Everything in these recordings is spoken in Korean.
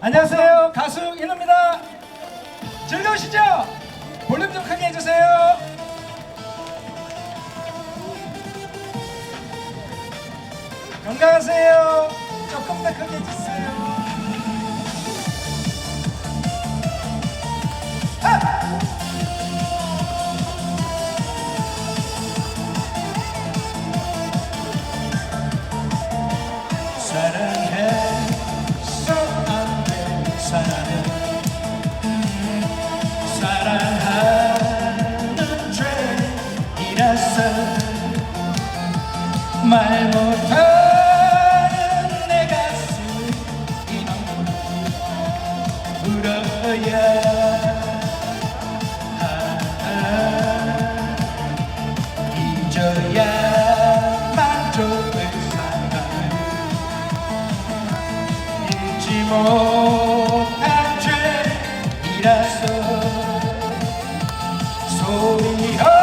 안녕하세요. 가수 인호입니다. 즐거우시죠? 볼륨 좀 크게 해주세요. 건강하세요. 조금 더 크게 해주세요 말 못하는 내 가슴 이만큼 울어야 하나. 잊어야 만족을 사랑을 잊지 못한 죄이라서 소리 없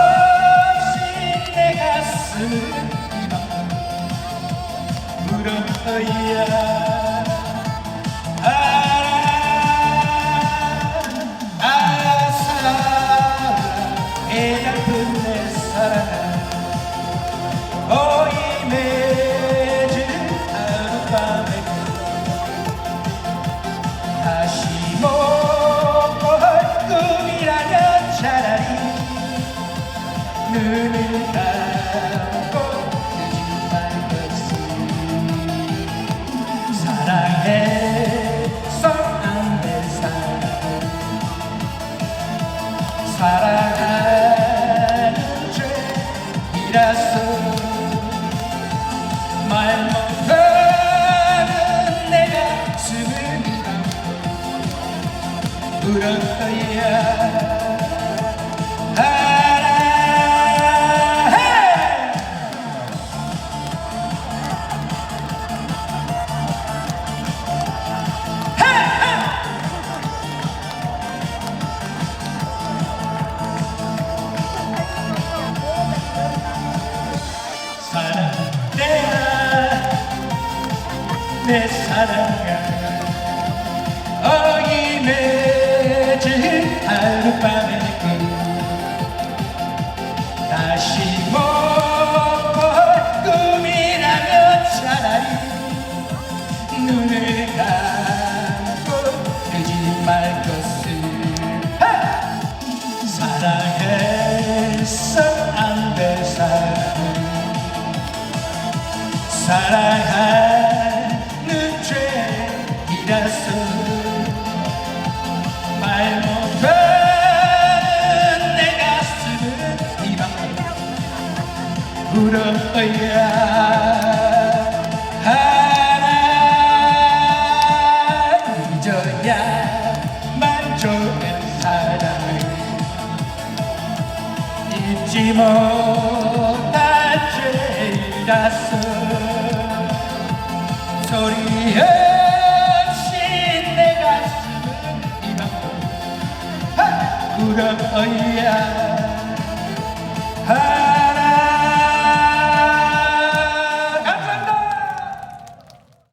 눈을 이라서 말 못하는 내 가슴을 울어야 내 사랑아 어이매질 하룻밤의 꿈 다시 못볼 꿈이라면 차라리 눈을 감고 뜨지 말 것을 하! 사랑했어 안돼 사랑 사랑하는 죄이라서 말 못하는 내 가슴은 이만큼 울어야 하나 잊어야 만족한 사랑을 잊지 못한 죄라서 소리 없